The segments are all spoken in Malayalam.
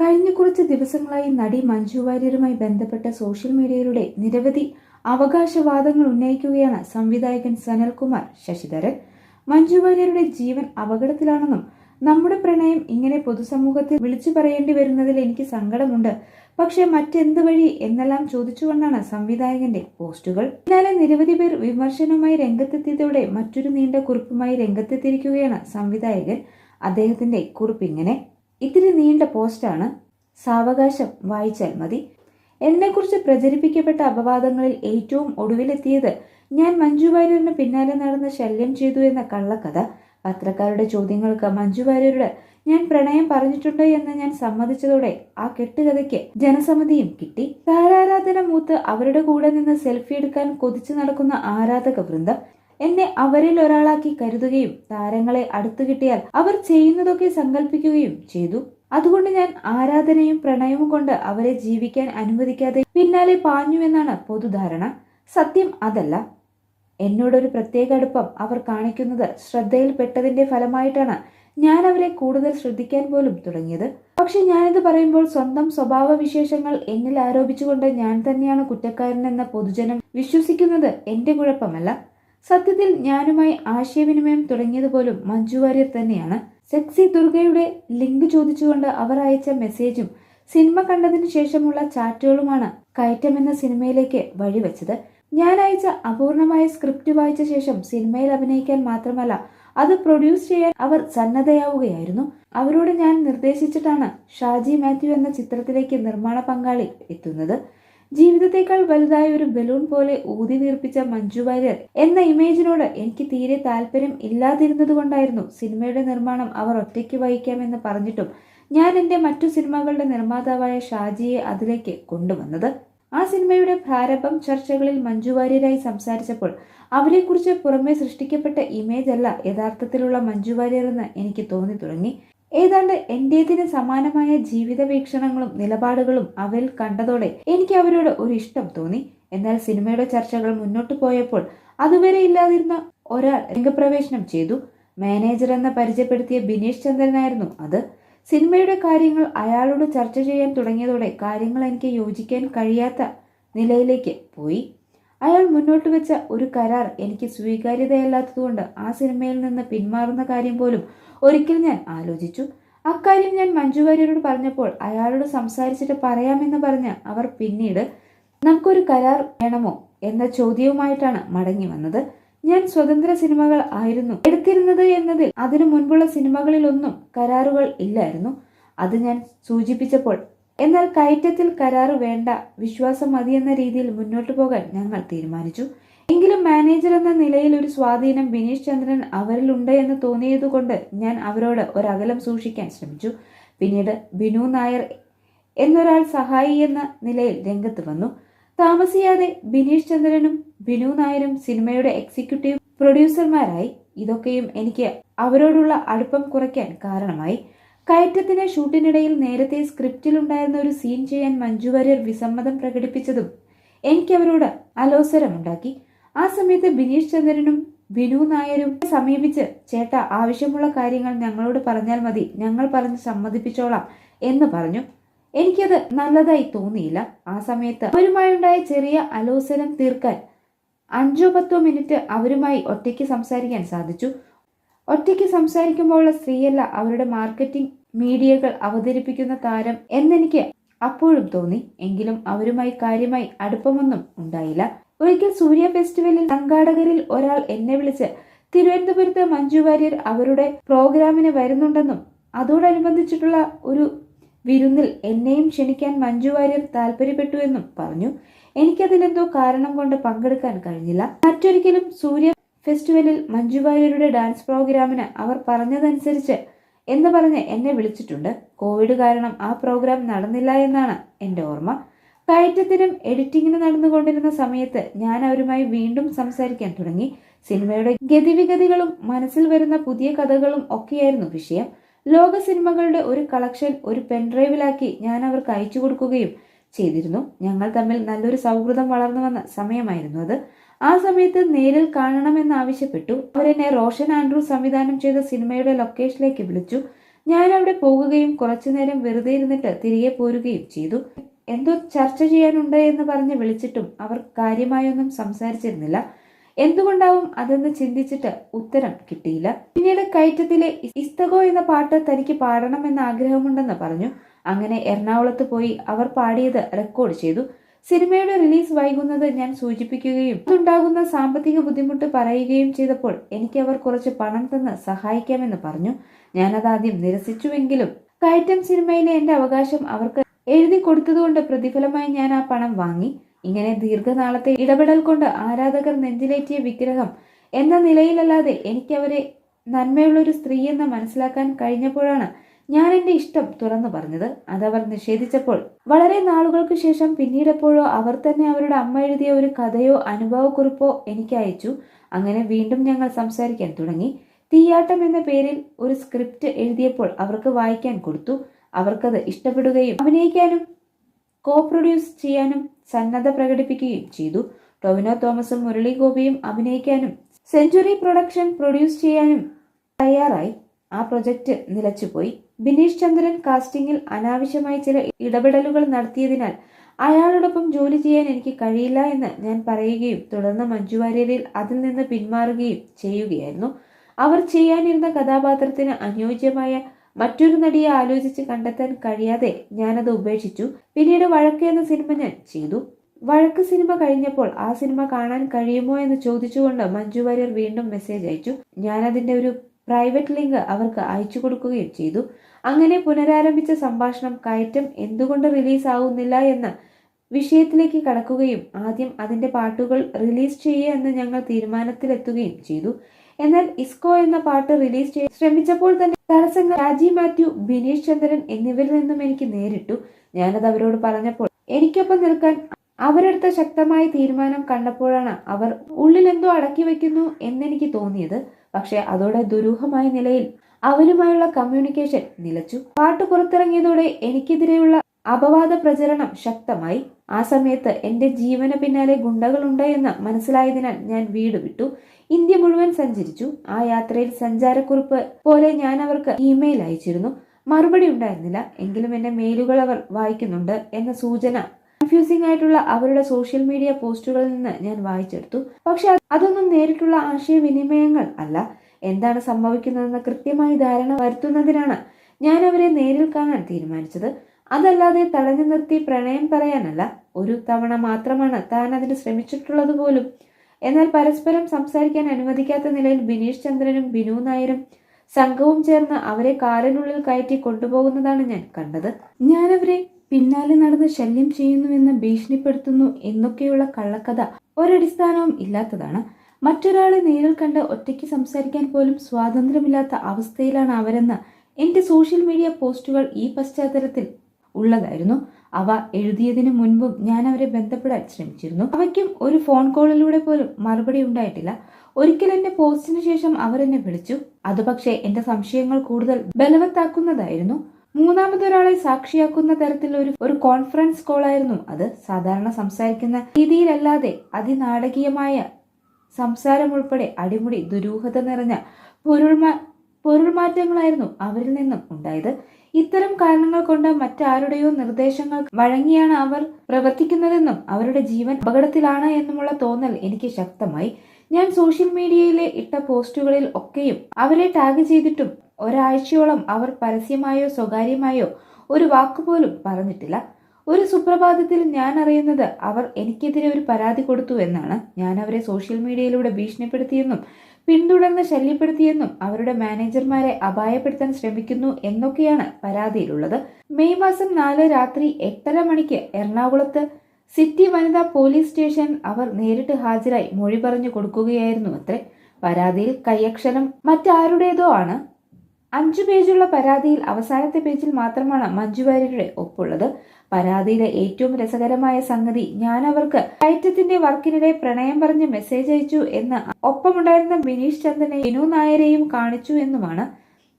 കഴിഞ്ഞ കുറച്ച് ദിവസങ്ങളായി നടി മഞ്ജു വാര്യരുമായി ബന്ധപ്പെട്ട സോഷ്യൽ മീഡിയയിലൂടെ നിരവധി അവകാശവാദങ്ങൾ ഉന്നയിക്കുകയാണ് സംവിധായകൻ സനൽകുമാർ ശശിധരൻ. മഞ്ജു വാര്യരുടെ ജീവൻ അപകടത്തിലാണെന്നും നമ്മുടെ പ്രണയം ഇങ്ങനെ പൊതുസമൂഹത്തിൽ വിളിച്ചു പറയേണ്ടി വരുന്നതിൽ എനിക്ക് സങ്കടമുണ്ട്. പക്ഷേ മറ്റെന്ത് വഴി എന്നെല്ലാം ചോദിച്ചുകൊണ്ടാണ് സംവിധായകന്റെ പോസ്റ്റുകൾ. പിന്നാലെ നിരവധി പേർ വിമർശനവുമായി രംഗത്തെത്തിയതോടെ മറ്റൊരു നീണ്ട കുറിപ്പുമായി രംഗത്തെത്തിയിരിക്കുകയാണ് സംവിധായകൻ. അദ്ദേഹത്തിന്റെ കുറിപ്പ് ഇങ്ങനെ. ഇത്തിരി നീണ്ട പോസ്റ്റാണ് സാവകാശം വായിച്ചാൽ മതി. എന്നെക്കുറിച്ച് പ്രചരിപ്പിക്കപ്പെട്ട അപവാദങ്ങളിൽ ഏറ്റവും ഒടുവിലെത്തിയത് ഞാൻ മഞ്ജു വാര്യറിന് പിന്നാലെ നടന്ന് ശല്യം ചെയ്തു എന്ന കള്ളക്കഥ. പത്രക്കാരുടെ ചോദ്യങ്ങൾക്ക് മഞ്ജു വാര്യരോട് ഞാൻ പ്രണയം പറഞ്ഞിട്ടുണ്ട് എന്ന് ഞാൻ സമ്മതിച്ചതോടെ ആ കെട്ടുകഥയ്ക്ക് ജനസമ്മതിയും കിട്ടി. താരാരാധന മൂത്ത് അവരുടെ കൂടെ നിന്ന് സെൽഫി എടുക്കാൻ കൊതിച്ചു നടക്കുന്ന ആരാധക വൃന്ദം എന്നെ അവരിൽ ഒരാളാക്കി കരുതുകയും താരങ്ങളെ അടുത്തു കിട്ടിയാൽ അവർ ചെയ്യുന്നതൊക്കെ സങ്കല്പിക്കുകയും ചെയ്തു. അതുകൊണ്ട് ഞാൻ ആരാധനയും പ്രണയവും കൊണ്ട് അവരെ ജീവിക്കാൻ അനുവദിക്കാതെ പിന്നാലെ പാഞ്ഞുവെന്നാണ് പൊതുധാരണ. സത്യം അതല്ല. എന്നോടൊരു പ്രത്യേക അടുപ്പം അവർ കാണിക്കുന്നത് ശ്രദ്ധയിൽപ്പെട്ടതിന്റെ ഫലമായിട്ടാണ് ഞാൻ അവരെ കൂടുതൽ ശ്രദ്ധിക്കാൻ പോലും തുടങ്ങിയത്. പക്ഷെ ഞാനിത് പറയുമ്പോൾ സ്വന്തം സ്വഭാവ വിശേഷങ്ങൾ എന്നിൽ ആരോപിച്ചുകൊണ്ട് ഞാൻ തന്നെയാണ് കുറ്റക്കാരനെന്ന പൊതുജനം വിശ്വസിക്കുന്നത് എന്റെ കുഴപ്പമല്ല. സത്യത്തിൽ ഞാനുമായി ആശയവിനിമയം തുടങ്ങിയത് പോലും മഞ്ജു വാര്യർ തന്നെയാണ്. സെക്സി ദുർഗയുടെ ലിങ്ക് ചോദിച്ചുകൊണ്ട് അവർ അയച്ച മെസ്സേജും സിനിമ കണ്ടതിനു ശേഷമുള്ള ചാറ്റുകളുമാണ് കയറ്റം എന്ന സിനിമയിലേക്ക് വഴിവെച്ചത്. ഞാൻ അയച്ച അപൂർണമായ സ്ക്രിപ്റ്റ് വായിച്ച ശേഷം സിനിമയിൽ അഭിനയിക്കാൻ മാത്രമല്ല അത് പ്രൊഡ്യൂസ് ചെയ്യാൻ അവർ സന്നദ്ധയാവുകയായിരുന്നു. അവരോട് ഞാൻ നിർദ്ദേശിച്ചിട്ടാണ് ഷാജി മാത്യു എന്ന ചിത്രത്തിലേക്ക് നിർമ്മാണ പങ്കാളി എത്തുന്നത്. ജീവിതത്തെക്കാൾ വലുതായ ഒരു ബലൂൺ പോലെ ഊതി വീർപ്പിച്ച മഞ്ജു വാര്യർ എന്ന ഇമേജിനോട് എനിക്ക് തീരെ താല്പര്യം ഇല്ലാതിരുന്നതുകൊണ്ടായിരുന്നു സിനിമയുടെ നിർമ്മാണം അവർ ഒറ്റയ്ക്ക് വഹിക്കാമെന്ന് പറഞ്ഞിട്ടും ഞാൻ എന്റെ മറ്റു സിനിമകളുടെ നിർമ്മാതാവായ ഷാജിയെ അതിലേക്ക് കൊണ്ടുവന്നത്. ആ സിനിമയുടെ പ്രാരംഭം ചർച്ചകളിൽ മഞ്ജു വാര്യരായി സംസാരിച്ചപ്പോൾ അവരെക്കുറിച്ച് പുറമെ സൃഷ്ടിക്കപ്പെട്ട ഇമേജ് അല്ല യഥാർത്ഥത്തിലുള്ള മഞ്ജു വാര്യർ എന്ന് എനിക്ക് തോന്നി തുടങ്ങി. ഏതാണ്ട് എന്റേതിന് സമാനമായ ജീവിത വീക്ഷണങ്ങളും നിലപാടുകളും അവൽ കണ്ടതോടെ എനിക്ക് അവരോട് ഒരു ഇഷ്ടം തോന്നി. എന്നാൽ സിനിമയുടെ ചർച്ചകൾ മുന്നോട്ട് പോയപ്പോൾ അതുവരെ ഇല്ലാതിരുന്ന ഒരാൾ രംഗപ്രവേശനം ചെയ്തു. മാനേജർ എന്ന പരിചയപ്പെടുത്തിയ ബിനീഷ് ചന്ദ്രനായിരുന്നു അത്. സിനിമയുടെ കാര്യങ്ങൾ അയാളോട് ചർച്ച ചെയ്യാൻ തുടങ്ങിയതോടെ കാര്യങ്ങൾ എനിക്ക് യോജിക്കാൻ കഴിയാത്ത നിലയിലേക്ക് പോയി. അയാൾ മുന്നോട്ട് വെച്ച ഒരു കരാർ എനിക്ക് സ്വീകാര്യതയല്ലാത്തതുകൊണ്ട് ആ സിനിമയിൽ നിന്ന് പിന്മാറുന്ന കാര്യം പോലും ഒരിക്കൽ ഞാൻ ആലോചിച്ചു. അക്കാര്യം ഞാൻ മഞ്ജു വാര്യരോട് പറഞ്ഞപ്പോൾ അയാളോട് സംസാരിച്ചിട്ട് പറയാമെന്ന് പറഞ്ഞ് അവർ പിന്നീട് നമുക്കൊരു കരാർ വേണമോ? എന്ന ചോദ്യവുമായിട്ടാണ് മടങ്ങി വന്നത്. ഞാൻ സ്വതന്ത്ര സിനിമകൾ ആയിരുന്നു. എടുത്തിരുന്നത് എന്നതിൽ അതിനു മുൻപുള്ള സിനിമകളിലൊന്നും കരാറുകൾ ഇല്ലായിരുന്നു. അത് ഞാൻ സൂചിപ്പിച്ചപ്പോൾ എന്നാൽ കയറ്റത്തിൽ കരാറ് വേണ്ട വിശ്വാസം മതിയെന്ന രീതിയിൽ മുന്നോട്ടു പോകാൻ ഞങ്ങൾ തീരുമാനിച്ചു. എങ്കിലും മാനേജർ എന്ന നിലയിൽ ഒരു സ്വാധീനം ബിനീഷ് ചന്ദ്രൻ അവരിലുണ്ട് എന്ന് തോന്നിയതുകൊണ്ട് ഞാൻ അവരോട് ഒരകലം സൂക്ഷിക്കാൻ ശ്രമിച്ചു. പിന്നീട് ബിനു നായർ എന്നൊരാൾ സഹായി എന്ന നിലയിൽ രംഗത്ത് വന്നു. താമസിയാതെ ബിനീഷ് ചന്ദ്രനും ബിനു നായരും സിനിമയുടെ എക്സിക്യൂട്ടീവ് പ്രൊഡ്യൂസർമാരായി. ഇതൊക്കെയും എനിക്ക് അവരോടുള്ള അടുപ്പം കുറയ്ക്കാൻ കാരണമായി. കയറ്റത്തിന് ഷൂട്ടിനിടയിൽ നേരത്തെ സ്ക്രിപ്റ്റിലുണ്ടായിരുന്ന ഒരു സീൻ ചെയ്യാൻ മഞ്ജു വാര്യർ വിസമ്മതം പ്രകടിപ്പിച്ചതും എനിക്കവരോട് അലോസരമുണ്ടാക്കി. ആ സമയത്ത് ബിനീഷ് ചന്ദ്രനും ബിനു നായരും സമീപിച്ച് ചേട്ട ആവശ്യമുള്ള കാര്യങ്ങൾ ഞങ്ങളോട് പറഞ്ഞാൽ മതി. ഞങ്ങൾ പറഞ്ഞ് സമ്മതിപ്പിച്ചോളാം എന്ന് പറഞ്ഞു. എനിക്കത് നല്ലതായി തോന്നിയില്ല. ആ സമയത്ത് അവരുമായുണ്ടായ ചെറിയ അലോസരം തീർക്കാൻ അഞ്ചോ പത്തോ മിനിറ്റ് അവരുമായി ഒറ്റയ്ക്ക് സംസാരിക്കാൻ സാധിച്ചു. ഒറ്റയ്ക്ക് സംസാരിക്കുമ്പോഴുള്ള സ്ത്രീയല്ല അവരുടെ മാർക്കറ്റിംഗ് മീഡിയകൾ അവതരിപ്പിക്കുന്ന താരം എന്നെനിക്ക് അപ്പോഴും തോന്നി. എങ്കിലും അവരുമായി കാര്യമായി അടുപ്പമൊന്നും ഉണ്ടായില്ല. ഒരിക്കൽ സൂര്യ ഫെസ്റ്റിവലിൽ സംഘാടകരിൽ ഒരാൾ എന്നെ വിളിച്ച് തിരുവനന്തപുരത്ത് മഞ്ജു വാര്യർ അവരുടെ പ്രോഗ്രാമിന് വരുന്നുണ്ടെന്നും അതോടനുബന്ധിച്ചിട്ടുള്ള ഒരു വിരുന്നിൽ എന്നെയും ക്ഷണിക്കാൻ മഞ്ജു വാര്യർ താല്പര്യപ്പെട്ടു എന്നും പറഞ്ഞു. എനിക്കതിലെന്തോ കാരണം കൊണ്ട് പങ്കെടുക്കാൻ കഴിഞ്ഞില്ല. മറ്റൊരിക്കലും സൂര്യ ഫെസ്റ്റിവലിൽ മഞ്ജു ഡാൻസ് പ്രോഗ്രാമിന് അവർ പറഞ്ഞതനുസരിച്ച് എന്ന് പറഞ്ഞ് എന്നെ വിളിച്ചിട്ടുണ്ട്. കോവിഡ് കാരണം ആ പ്രോഗ്രാം നടന്നില്ല എന്നാണ് എന്റെ ഓർമ്മ. കയറ്റത്തിനും എഡിറ്റിങ്ങിനും നടന്നുകൊണ്ടിരുന്ന സമയത്ത് ഞാൻ അവരുമായി വീണ്ടും സംസാരിക്കാൻ തുടങ്ങി. സിനിമയുടെ ഗതിവിഗതികളും മനസ്സിൽ വരുന്ന പുതിയ കഥകളും ഒക്കെയായിരുന്നു വിഷയം. ലോക സിനിമകളുടെ ഒരു കളക്ഷൻ ഒരു പെൻഡ്രൈവിലാക്കി ഞാൻ അവർക്ക് അയച്ചു കൊടുക്കുകയും ചെയ്തിരുന്നു. ഞങ്ങൾ തമ്മിൽ നല്ലൊരു സൗഹൃദം വളർന്നു വന്ന സമയമായിരുന്നു അത്. ആ സമയത്ത് നേരിൽ കാണണമെന്നാവശ്യപ്പെട്ടു അവരെന്നെ റോഷൻ ആൻഡ്രൂ സംവിധാനം ചെയ്ത സിനിമയുടെ ലൊക്കേഷനിലേക്ക് വിളിച്ചു. ഞാൻ അവിടെ പോകുകയും കുറച്ചുനേരം വെറുതെ ഇരുന്നിട്ട് തിരികെ പോരുകയും ചെയ്തു. എന്തോ ചർച്ച ചെയ്യാനുണ്ട് എന്ന് പറഞ്ഞ് വിളിച്ചിട്ടും അവർ കാര്യമായൊന്നും സംസാരിച്ചിരുന്നില്ല. എന്തുകൊണ്ടാവും അതെന്ന് ചിന്തിച്ചിട്ട് ഉത്തരം കിട്ടിയില്ല. പിന്നീട് കയറ്റത്തിലെ ഇസ്തകോ എന്ന പാട്ട് തനിക്ക് പാടണമെന്ന് ആഗ്രഹമുണ്ടെന്ന് പറഞ്ഞു. അങ്ങനെ എറണാകുളത്ത് പോയി അവർ പാടിയത് റെക്കോർഡ് ചെയ്തു. സിനിമയുടെ റിലീസ് വൈകുന്നത് ഞാൻ സൂചിപ്പിക്കുകയും അതുണ്ടാകുന്ന സാമ്പത്തിക ബുദ്ധിമുട്ട് പറയുകയും ചെയ്തപ്പോൾ എനിക്ക് അവർ കുറച്ച് പണം തന്ന് സഹായിക്കാമെന്ന് പറഞ്ഞു. ഞാനതാദ്യം നിരസിച്ചുവെങ്കിലും കയറ്റം സിനിമയിലെ എന്റെ അവകാശം അവർക്ക് എഴുതി കൊടുത്തതുകൊണ്ട് പ്രതിഫലമായി ഞാൻ ആ പണം വാങ്ങി. ഇങ്ങനെ ദീർഘനാളത്തെ ഇടപെടൽ കൊണ്ട് ആരാധകർ നെഞ്ചിലേറ്റിയ വിഗ്രഹം എന്ന നിലയിലല്ലാതെ എനിക്കവരെ നന്മയുള്ളൊരു സ്ത്രീയെന്ന് മനസ്സിലാക്കാൻ കഴിഞ്ഞപ്പോഴാണ് ഞാൻ എന്റെ ഇഷ്ടം തുറന്നു പറഞ്ഞത് അതവർ നിഷേധിച്ചപ്പോൾ. വളരെ നാളുകൾക്ക് ശേഷം പിന്നീടെപ്പോഴോ അവർ തന്നെ അവരുടെ അമ്മ എഴുതിയ ഒരു കഥയോ അനുഭവക്കുറിപ്പോ എനിക്ക് അയച്ചു. അങ്ങനെ വീണ്ടും ഞങ്ങൾ സംസാരിക്കാൻ തുടങ്ങി. തീയാട്ടം എന്ന പേരിൽ ഒരു സ്ക്രിപ്റ്റ് എഴുതിയപ്പോൾ അവർക്ക് വായിക്കാൻ കൊടുത്തു. അവർക്കത് ഇഷ്ടപ്പെടുകയും അഭിനയിക്കാനും കോ പ്രൊഡ്യൂസ് ചെയ്യാനും സന്നദ്ധ പ്രകടിപ്പിക്കുകയും ചെയ്തു. ടൊവിനോ തോമസും മുരളി ഗോപിയും അഭിനയിക്കാനും സെഞ്ചുറി പ്രൊഡക്ഷൻ പ്രൊഡ്യൂസ് ചെയ്യാനും തയ്യാറായി. ആ പ്രൊജക്റ്റ് നിലച്ചുപോയി. ബിനീഷ് ചന്ദ്രൻ കാസ്റ്റിംഗിൽ അനാവശ്യമായി ചില ഇടപെടലുകൾ നടത്തിയതിനാൽ അയാളോടൊപ്പം ജോലി ചെയ്യാൻ എനിക്ക് കഴിയില്ല എന്ന് ഞാൻ പറയുകയും തുടർന്ന് മഞ്ജു വാര്യരിൽ അതിൽ നിന്ന് പിന്മാറുകയും ചെയ്യുകയായിരുന്നു. അവർ ചെയ്യാനിരുന്ന കഥാപാത്രത്തിന് അനുയോജ്യമായ മറ്റൊരു നടിയെ ആലോചിച്ച് കണ്ടെത്താൻ കഴിയാതെ ഞാനത് ഉപേക്ഷിച്ചു. പിന്നീട് വഴക്ക് എന്ന സിനിമ ഞാൻ ചെയ്തു. വഴക്ക് സിനിമ കഴിഞ്ഞപ്പോൾ ആ സിനിമ കാണാൻ കഴിയുമോ എന്ന് ചോദിച്ചുകൊണ്ട് മഞ്ജു വാര്യർ വീണ്ടും മെസ്സേജ് അയച്ചു. ഞാനതിന്റെ ഒരു പ്രൈവറ്റ് ലിങ്ക് അവർക്ക് അയച്ചു കൊടുക്കുകയും ചെയ്തു. അങ്ങനെ പുനരാരംഭിച്ച സംഭാഷണം കയറ്റം എന്തുകൊണ്ട് റിലീസാവുന്നില്ല എന്ന് വിഷയത്തിലേക്ക് കടക്കുകയും ആദ്യം അതിന്റെ പാട്ടുകൾ റിലീസ് ചെയ്യുക എന്ന് ഞങ്ങൾ തീരുമാനത്തിലെത്തുകയും ചെയ്തു. എന്നാൽ ഇസ്കോ എന്ന പാട്ട് റിലീസ് ചെയ്യാൻ ശ്രമിച്ചപ്പോൾ തന്നെ തടസ്സങ്ങൾ രാജി മാത്യു ബിനീഷ് ചന്ദ്രൻ എന്നിവരിൽ നിന്നും എനിക്ക് നേരിട്ടു. ഞാനത് അവരോട് പറഞ്ഞപ്പോൾ എനിക്കൊപ്പം നിൽക്കാൻ അവരെടുത്ത ശക്തമായ തീരുമാനം കണ്ടപ്പോഴാണ് അവർ ഉള്ളിൽ എന്തോ അടക്കി വെക്കുന്നു എന്നെനിക്ക് തോന്നിയത്. പക്ഷെ അതോടെ ദുരൂഹമായ നിലയിൽ അവരുമായുള്ള കമ്മ്യൂണിക്കേഷൻ നിലച്ചു. പാട്ട് പുറത്തിറങ്ങിയതോടെ എനിക്കെതിരെയുള്ള അപവാദ പ്രചരണം ശക്തമായി. ആ സമയത്ത് എന്റെ ജീവന പിന്നാലെ ഗുണ്ടകളുണ്ട് എന്ന് മനസ്സിലായതിനാൽ ഞാൻ വീട് വിട്ടു. ഇന്ത്യ മുഴുവൻ സഞ്ചരിച്ചു. ആ യാത്രയിൽ സഞ്ചാരക്കുറിപ്പ് പോലെ ഞാൻ അവർക്ക് ഇമെയിൽ അയച്ചിരുന്നു. മറുപടി ഉണ്ടായിരുന്നില്ല. എങ്കിലും എന്റെ മെയിലുകൾ അവർ വായിക്കുന്നുണ്ട് എന്ന സൂചന കൺഫ്യൂസിംഗ് ആയിട്ടുള്ള അവരുടെ സോഷ്യൽ മീഡിയ പോസ്റ്റുകളിൽ നിന്ന് ഞാൻ വായിച്ചെടുത്തു. പക്ഷെ അതൊന്നും നേരിട്ടുള്ള ആശയവിനിമയങ്ങൾ അല്ല. എന്താണ് സംഭവിക്കുന്നതെന്ന് കൃത്യമായി ധാരണ വരുത്തുന്നതിനാണ് ഞാൻ അവരെ നേരിൽ കാണാൻ തീരുമാനിച്ചത്. അതല്ലാതെ തടഞ്ഞു നിർത്തി പ്രണയം പറയാനല്ല ഒരു തവണ മാത്രമാണ് താൻ അതിന് ശ്രമിച്ചിട്ടുള്ളത് പോലും. എന്നാൽ പരസ്പരം സംസാരിക്കാൻ അനുവദിക്കാത്ത നിലയിൽ ബിനീഷ് ചന്ദ്രനും ബിനു നായരും സംഘവും ചേർന്ന് അവരെ കാറിനുള്ളിൽ കയറ്റി കൊണ്ടുപോകുന്നതാണ് ഞാൻ കണ്ടത്. ഞാൻ അവരെ പിന്നാലെ നടന്ന് ശല്യം ചെയ്യുന്നുവെന്ന് ഭീഷണിപ്പെടുത്തുന്നു എന്നൊക്കെയുള്ള കള്ളക്കഥ ഒരടിസ്ഥാനവും ഇല്ലാത്തതാണ്. മറ്റൊരാളെ നേരിൽ കണ്ട് ഒറ്റയ്ക്ക് സംസാരിക്കാൻ പോലും സ്വാതന്ത്ര്യമില്ലാത്ത അവസ്ഥയിലാണ് അവരെന്ന് എന്റെ സോഷ്യൽ മീഡിയ പോസ്റ്റുകൾ ഈ പശ്ചാത്തലത്തിൽ ഉള്ളതായിരുന്നു. അവ എഴുതിയതിനു മുൻപും ഞാൻ അവരെ ബന്ധപ്പെടാൻ ശ്രമിച്ചിരുന്നു. അവയ്ക്കും ഒരു ഫോൺ കോളിലൂടെ പോലും മറുപടി ഉണ്ടായിട്ടില്ല. ഒരിക്കൽ എന്റെ പോസ്റ്റിന് ശേഷം അവർ എന്നെ വിളിച്ചു. അത് പക്ഷേ എന്റെ സംശയങ്ങൾ കൂടുതൽ ബലവത്താക്കുന്നതായിരുന്നു. മൂന്നാമതൊരാളെ സാക്ഷിയാക്കുന്ന തരത്തിൽ ഒരു ഒരു കോൺഫറൻസ് കോളായിരുന്നു അത്. സാധാരണ സംസാരിക്കുന്ന രീതിയിലല്ലാതെ അതിനാടകീയമായ സംസാരം ഉൾപ്പെടെ അടിമുടി ദുരൂഹത നിറഞ്ഞ പൊരുൾമാ പൊരുൾമാറ്റങ്ങളായിരുന്നു അവരിൽ നിന്നും ഉണ്ടായത്. ഇത്തരം കാരണങ്ങൾ കൊണ്ട് മറ്റാരുടെയോ നിർദ്ദേശങ്ങൾ വഴങ്ങിയാണ് അവർ പ്രവർത്തിക്കുന്നതെന്നും അവരുടെ ജീവൻ അപകടത്തിലാണ് എന്നുമുള്ള തോന്നൽ എനിക്ക് ശക്തമായി. ഞാൻ സോഷ്യൽ മീഡിയയിലെ ഇട്ട പോസ്റ്റുകളിൽ ഒക്കെയും അവരെ ടാഗ് ചെയ്തിട്ടും ഒരാഴ്ചയോളം അവർ പരസ്യമായോ സ്വകാര്യമായോ ഒരു വാക്കുപോലും പറഞ്ഞിട്ടില്ല. ഒരു സുപ്രഭാതത്തിൽ ഞാൻ അറിയുന്നത് അവർ എനിക്കെതിരെ ഒരു പരാതി കൊടുത്തു എന്നാണ്. ഞാൻ അവരെ സോഷ്യൽ മീഡിയയിലൂടെ ഭീഷണിപ്പെടുത്തിയെന്നും പിന്തുടർന്ന് ശല്യപ്പെടുത്തിയെന്നും അവരുടെ മാനേജർമാരെ അപായപ്പെടുത്താൻ ശ്രമിക്കുന്നു എന്നൊക്കെയാണ് പരാതിയിലുള്ളത്. മെയ് മാസം നാല് രാത്രി എട്ടര മണിക്ക് എറണാകുളത്ത് സിറ്റി വനിതാ പോലീസ് സ്റ്റേഷൻ അവർ നേരിട്ട് ഹാജരായി മൊഴി പറഞ്ഞു കൊടുക്കുകയായിരുന്നു അത്രേ. പരാതിയിൽ കയ്യക്ഷരം മറ്റാരുടേതോ ആണ്. അഞ്ചു പേജുള്ള പരാതിയിൽ അവസാനത്തെ പേജിൽ മാത്രമാണ് മഞ്ജു വാര്യരുടെ ഒപ്പുള്ളത്. പരാതിയിലെ ഏറ്റവും രസകരമായ സംഗതി ഞാൻ അവർക്ക് കയറ്റത്തിന്റെ വർക്കിനിടെ പ്രണയം പറഞ്ഞ് മെസ്സേജ് അയച്ചു എന്ന് ഒപ്പമുണ്ടായിരുന്ന ബിനീഷ് ചന്ദ്രനെ വിനു നായരെയും കാണിച്ചു എന്നുമാണ്.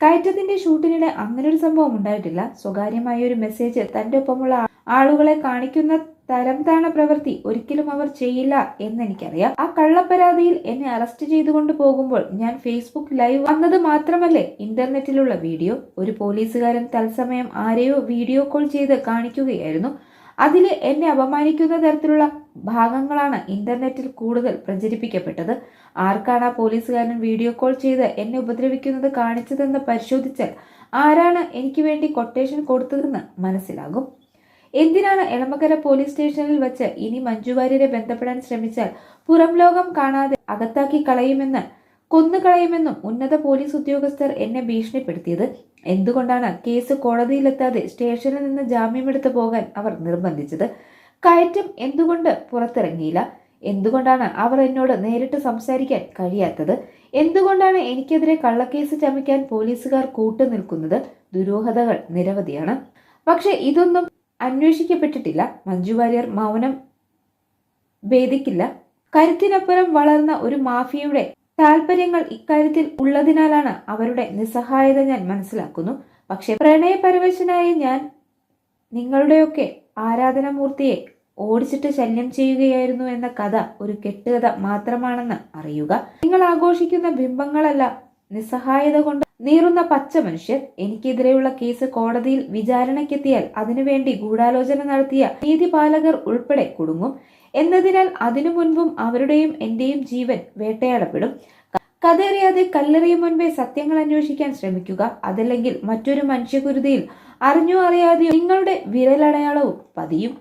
കയറ്റത്തിന്റെ ഷൂട്ടിനിടെ അങ്ങനൊരു സംഭവം ഉണ്ടായിട്ടില്ല. സ്വകാര്യമായ ഒരു മെസ്സേജ് തന്റെ ഒപ്പമുള്ള ആളുകളെ കാണിക്കുന്ന തരം താണ പ്രവൃത്തി ഒരിക്കലും അവർ ചെയ്യില്ല എന്നെനിക്കറിയാം. ആ കള്ളപ്പരാതിയിൽ എന്നെ അറസ്റ്റ് ചെയ്തുകൊണ്ട് പോകുമ്പോൾ ഞാൻ ഫേസ്ബുക്ക് ലൈവ് വന്നത് മാത്രമല്ലേ? ഇന്റർനെറ്റിലുള്ള വീഡിയോ. ഒരു പോലീസുകാരൻ തത്സമയം ആരെയോ വീഡിയോ കോൾ ചെയ്ത് കാണിക്കുകയായിരുന്നു. അതിൽ എന്നെ അപമാനിക്കുന്ന തരത്തിലുള്ള ഭാഗങ്ങളാണ് ഇന്റർനെറ്റിൽ കൂടുതൽ പ്രചരിപ്പിക്കപ്പെട്ടത്. ആർക്കാണ് ആ പോലീസുകാരൻ വീഡിയോ കോൾ ചെയ്ത് എന്നെ ഉപദ്രവിക്കുന്നത് കാണിച്ചതെന്ന് പരിശോധിച്ചാൽ ആരാണ് എനിക്ക് വേണ്ടി കൊട്ടേഷൻ കൊടുത്തതെന്ന് മനസ്സിലാകും. എന്തിനാണ് എളമകര പോലീസ് സ്റ്റേഷനിൽ വെച്ച് ഇനി മഞ്ജു വാര്യരെ ബന്ധപ്പെടാൻ ശ്രമിച്ചാൽ പുറം ലോകം കാണാതെ അകത്താക്കി കളയുമെന്ന് കൊന്നുകളയുമെന്നും ഉന്നത പോലീസ് ഉദ്യോഗസ്ഥർ എന്നെ ഭീഷണിപ്പെടുത്തിയത്? എന്തുകൊണ്ടാണ് കേസ് കോടതിയിലെത്താതെ സ്റ്റേഷനിൽ നിന്ന് ജാമ്യമെടുത്ത് പോകാൻ അവർ നിർബന്ധിച്ചത്? കയറ്റം എന്തുകൊണ്ട് പുറത്തിറങ്ങിയില്ല? എന്തുകൊണ്ടാണ് അവർ എന്നോട് നേരിട്ട് സംസാരിക്കാൻ കഴിയാത്തത്? എന്തുകൊണ്ടാണ് എനിക്കെതിരെ കള്ളക്കേസ് ചമയ്ക്കാൻ പോലീസുകാർ കൂട്ടുനിൽക്കുന്നത്? ദുരൂഹതകൾ നിരവധിയാണ്. പക്ഷെ ഇതൊന്നും അന്വേഷിക്കപ്പെട്ടിട്ടില്ല. മഞ്ജു വാര്യർ മൗനം ഭേദിക്കില്ല. കരുത്തിനപ്പുറം വളർന്ന ഒരു മാഫിയയുടെ താല്പര്യങ്ങൾ ഇക്കാര്യത്തിൽ ഉള്ളതിനാലാണ് അവരുടെ നിസ്സഹായത ഞാൻ മനസ്സിലാക്കുന്നു. പക്ഷെ പ്രണയപരവശനായ ഞാൻ നിങ്ങളുടെയൊക്കെ ആരാധനാമൂർത്തിയെ ഓടിച്ചിട്ട് ശല്യം ചെയ്യുകയായിരുന്നു എന്ന കഥ ഒരു കെട്ടുകഥ മാത്രമാണെന്ന് അറിയുക. നിങ്ങൾ ആഘോഷിക്കുന്ന ബിംബങ്ങളല്ല നിസ്സഹായത കൊണ്ട് നീറുന്ന പച്ച മനുഷ്യർ എനിക്കെതിരെയുള്ള കേസ് കോടതിയിൽ വിചാരണയ്ക്കെത്തിയാൽ അതിനുവേണ്ടി ഗൂഢാലോചന നടത്തിയ നീതിപാലകർ ഉൾപ്പെടെ കുടുങ്ങും. എന്നതിനാൽ അതിനു മുൻപും അവരുടെയും എന്റെയും ജീവൻ വേട്ടയാടപ്പെടും. കഥയറിയാതെ കല്ലെറിയും മുൻപേ സത്യങ്ങൾ അന്വേഷിക്കാൻ ശ്രമിക്കുക. അതല്ലെങ്കിൽ മറ്റൊരു മനുഷ്യകുരുതിയിൽ അറിഞ്ഞോ അറിയാതെയോ നിങ്ങളുടെ വിരലടയാളവും പതിയും.